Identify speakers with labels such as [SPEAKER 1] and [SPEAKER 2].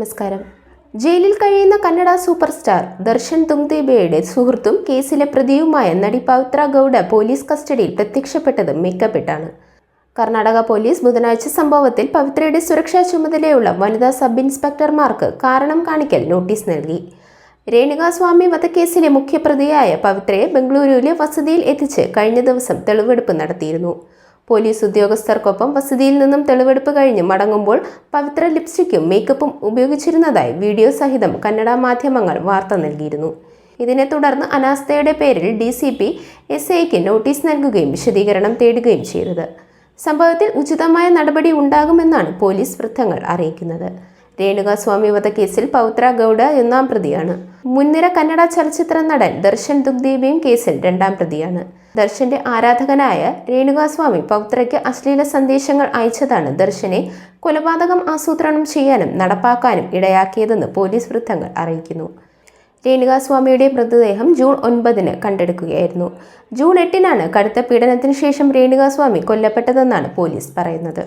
[SPEAKER 1] നമസ്കാരം. ജയിലിൽ കഴിയുന്ന കന്നഡ സൂപ്പർ സ്റ്റാർ ദർശൻ തുങ്ദേബയുടെ സുഹൃത്തും കേസിലെ പ്രതിയുമായ നടി പവിത്ര ഗൗഡ പോലീസ് കസ്റ്റഡിയിൽ പ്രത്യക്ഷപ്പെട്ടത് മേക്കപ്പെട്ടാണ്. കർണാടക പോലീസ് ബുധനാഴ്ച സംഭവത്തിൽ പവിത്രയുടെ സുരക്ഷാ ചുമതലയുള്ള വനിതാ സബ് ഇൻസ്പെക്ടർമാർക്ക് കാരണം കാണിക്കൽ നോട്ടീസ് നൽകി. രേണുകാസ്വാമി വധക്കേസിലെ മുഖ്യപ്രതിയായ പവിത്രയെ ബംഗളൂരുവിലെ വസതിയിൽ എത്തിച്ച് കഴിഞ്ഞ ദിവസം തെളിവെടുപ്പ് നടത്തിയിരുന്നു. പോലീസ് ഉദ്യോഗസ്ഥർക്കൊപ്പം വസതിയിൽ നിന്നും തെളിവെടുപ്പ് കഴിഞ്ഞ് മടങ്ങുമ്പോൾ പവിത്ര ലിപ്സ്റ്റിക്കും മേക്കപ്പും ഉപയോഗിച്ചിരുന്നതായി വീഡിയോ സഹിതം കന്നഡ മാധ്യമങ്ങൾ വാർത്ത നൽകിയിരുന്നു. ഇതിനെ തുടർന്ന് അനാസ്ഥയുടെ പേരിൽ ഡി സി പി എസ് ഐക്ക് നോട്ടീസ് നൽകുകയും വിശദീകരണം തേടുകയും ചെയ്തത്. സംഭവത്തിൽ ഉചിതമായ നടപടി ഉണ്ടാകുമെന്നാണ് പോലീസ് വൃത്തങ്ങൾ അറിയിക്കുന്നത്. രേണുകാസ്വാമി വധക്കേസിൽ പൗത്ര ഗൗഡ ഒന്നാം പ്രതിയാണ്. മുൻനിര കന്നഡ ചലച്ചിത്ര നടൻ ദർശൻ ദുഗ്ദേവിയും കേസിൽ രണ്ടാം പ്രതിയാണ്. ദർശന്റെ ആരാധകനായ രേണുകാസ്വാമി പൗത്രയ്ക്ക് അശ്ലീല സന്ദേശങ്ങൾ അയച്ചതാണ് ദർശനെ കൊലപാതകം ആസൂത്രണം ചെയ്യാനും നടപ്പാക്കാനും ഇടയാക്കിയതെന്ന് പോലീസ് വൃത്തങ്ങൾ അറിയിക്കുന്നു. രേണുകാസ്വാമിയുടെ മൃതദേഹം ജൂൺ ഒൻപതിന് കണ്ടെടുക്കുകയായിരുന്നു. ജൂൺ എട്ടിനാണ് കടുത്ത പീഡനത്തിന് ശേഷം രേണുകാസ്വാമി കൊല്ലപ്പെട്ടതെന്നാണ് പോലീസ് പറയുന്നത്.